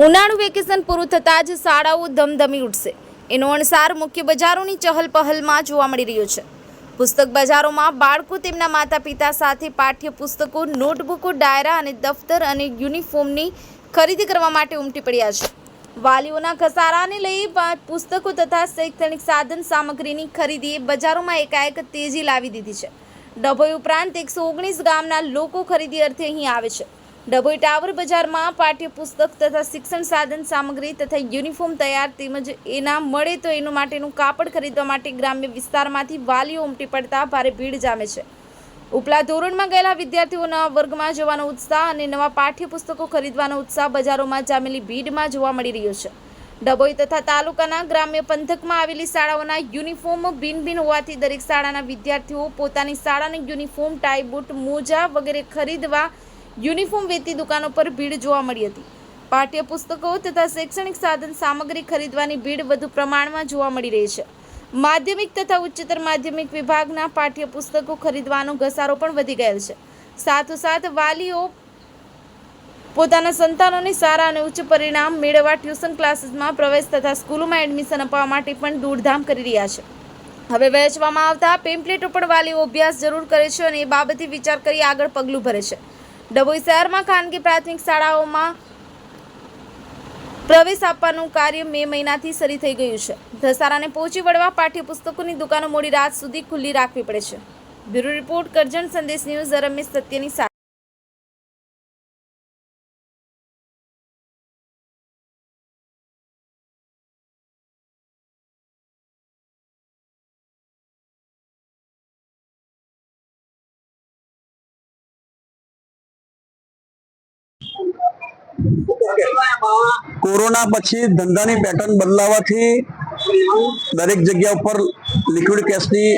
ઉનાળુ વેકેશન પૂરું થતાં જ શાળાઓ ધમધમી ઉઠશે એનો અણસાર મુખ્ય બજારોની ચહલ પહલમાં જોવા મળી રહ્યો છે. પુસ્તક બજારોમાં બાળકો તેમના માતા પિતા સાથે પાઠ્ય પુસ્તકો નોટબુકો, ડાયરા અને દફતર અને યુનિફોર્મની ખરીદી કરવા માટે ઉમટી પડ્યા છે. વાલીઓના ઘસારાને લઈ પુસ્તકો તથા શૈક્ષણિક સાધન સામગ્રીની ખરીદીએ બજારોમાં એકાએક તેજી લાવી દીધી છે. ડભોઈ ઉપરાંત એકસો ઓગણીસ ગામના લોકો ખરીદી અર્થે અહીં આવે છે. ડભોઈ ટાવર બજારમાં પાઠ્યપુસ્તક તથા શિક્ષણ સાધન સામગ્રી તથા યુનિફોર્મ તૈયાર તેમજ એના મળે તો એનું માટેનું કાપડ ખરીદવા માટે ગ્રામ્ય વિસ્તારમાંથી વાલીઓ ઉમટી પડતા ભારે ભીડ જામે છે. ઉપલા ધોરણમાં ગયેલા વિદ્યાર્થીઓના વર્ગમાં જવાનો ઉત્સાહ અને નવા પાઠ્યપુસ્તકો ખરીદવાનો ઉત્સાહ બજારોમાં જામેલી ભીડમાં જોવા મળી રહ્યો છે. ડભોઈ તથા તાલુકાના ગ્રામ્ય પંથકમાં આવેલી શાળાઓના યુનિફોર્મ ભિન્ન ભિન્ન હોવાથી દરેક શાળાના વિદ્યાર્થીઓ પોતાની શાળાના યુનિફોર્મ, ટાઈ બૂટ, મોજા વગેરે ખરીદવા યુનિફોર્મ વેચતી દુકાનો પર ભીડ જોવા મળી હતી. પાઠ્યપુસ્તકો તથા શૈક્ષણિક સાધન સામગ્રી ખરીદવાની ભીડ વધુ પ્રમાણમાં જોવા મળી રહી છે. માધ્યમિક તથા ઉચ્ચતર માધ્યમિક વિભાગના પાઠ્યપુસ્તકો ખરીદવાનો ઘસારો પણ વધી ગયેલ છે. સાથોસાથ વાલીઓ પોતાના સંતાનોને સારા અને ઉચ્ચ પરિણામ મેળવવા ટ્યુશન ક્લાસીસમાં પ્રવેશ તથા સ્કૂલોમાં એડમિશન અપાવવા માટે પણ દોડધામ કરી રહ્યા છે. હવે વહેંચવામાં આવતા પેમ્પલેટો પણ વાલીઓ અભ્યાસ જરૂર કરે છે અને એ બાબતે વિચાર કરી આગળ પગલું ભરે છે. ડભોઈ શહેરમાં ખાનગી પ્રાથમિક શાળાઓમાં પ્રવેશ આપવાનું કાર્ય મે મહિનાથી શરૂ થઈ ગયું છે. ધસારાને પહોંચી વળવા પાઠ્યપુસ્તકોની દુકાનો મોડી રાત સુધી ખુલ્લી રાખવી પડે છે. બ્યુરો રિપોર્ટ કરજણ સંદેશ ન્યૂઝ રમેશ સત્યની સાથે. કોરોના પછી ધંધાની પેટર્ન બદલાવાથી દરેક જગ્યા ઉપર લિક્વિડ કેશની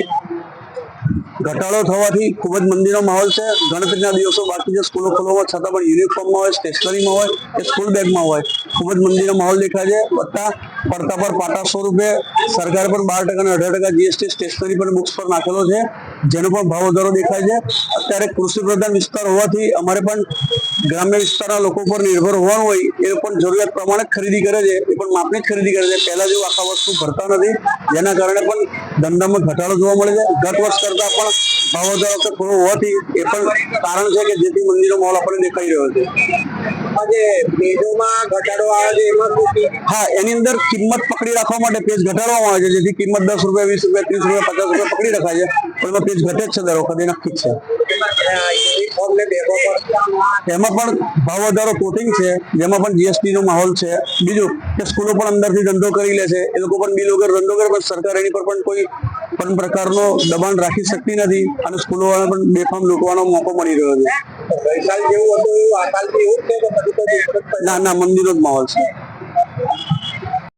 ઘટાડો થવાથી ખૂબ જ મંદીનો માહોલ છે. ગણતરીના દિવસો બાકી છે. સ્કૂલો ખોલવામાં છતાં પણ યુનિફોર્મમાં હોય સ્ટેશનરીમાં હોય કે સ્કૂલ બેગમાં હોય, ખૂબ જ મંદીનો માહોલ દેખાય છે. વત્તા પડતા પર પાટા સ્વરૂપે સરકાર પણ બાર ટકા અને અઢાર ટકા જીએસટી સ્ટેશનરી પર બુક્સ પર નાખેલો છે. જેનો પણ ભાવ વધારો દેખાય છે. અત્યારે કૃષિ પ્રધાન વિસ્તાર હોવાથી અમારે પણ ગ્રામ્ય વિસ્તારના લોકો પર નિર્ભર હોવાનું હોય એ પણ જરૂરિયાત પ્રમાણે ખરીદી કરે છે. એ પણ માપની જ ખરીદી કરે છે. પહેલા જેવું આખા વસ્તુ ભરતા નથી. જેના કારણે પણ ધંધામાં ઘટાડો જોવા મળે છે. ગત વર્ષ કરતા પણ ભાવ વધારો થોડો હોવાથી એ પણ કારણ છે કે જેથી મંદીનો માહોલ આપણને દેખાઈ રહ્યો છે. હા, એની અંદર કિંમત પકડી રાખવા માટે પેજ ઘટાડવામાં આવે છે. જેથી કિંમત દસ રૂપિયા, વીસ રૂપિયા, ત્રીસ રૂપિયા, પચાસ રૂપિયા પકડી રખાય છે. પણ એમાં પેજ ઘટે છે દર વખતે નક્કી છે. એમાં પણ ભાવ વધારો કોટિંગ છે, જેમાં પણ જીએસટી નો માહોલ છે. બીજું કે સ્કૂલો પણ અંદરથી ધંધો કરી લે છે. એ લોકો પણ બિલ વગર ધંધો કરે, પણ સરકાર એની પર પણ કોઈ પણ પ્રકારનો દબાણ રાખી શકતી નથી અને સ્કૂલો વાળા પણ બેફામ લૂંટવાનો મોકો મળી રહ્યો છે. ગઈસાલ જેવું હતું, એવું આ સાલ એવું જ છે કે બધું? ના ના, મંદિરનો જ માહોલ છે